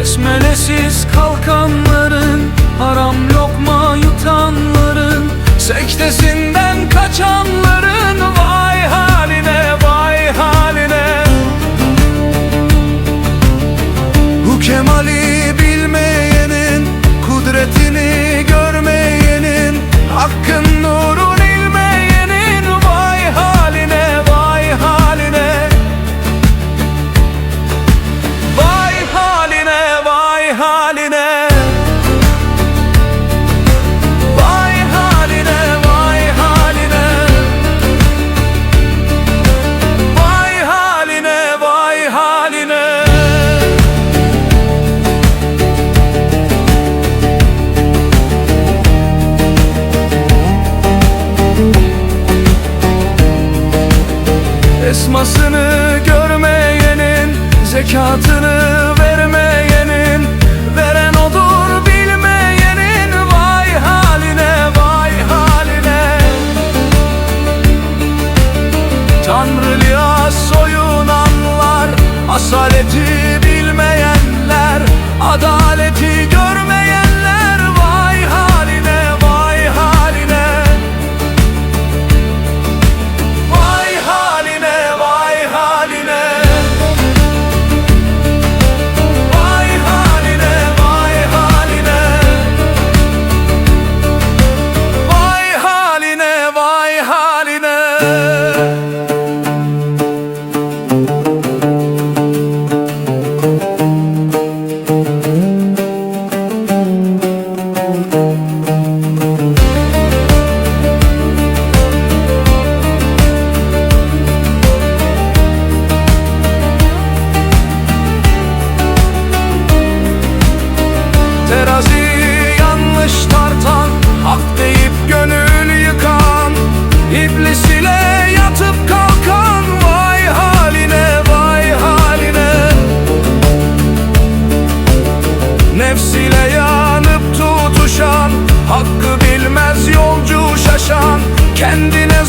Besmelesiz kalkanların Kemali bilmeyenin Kudretini görmeyenin Hakkın nurun Hayatını vermeyenin Veren odur bilmeyenin. Vay haline vay haline. Tanrı soyunanlar Asaleti love. kendine.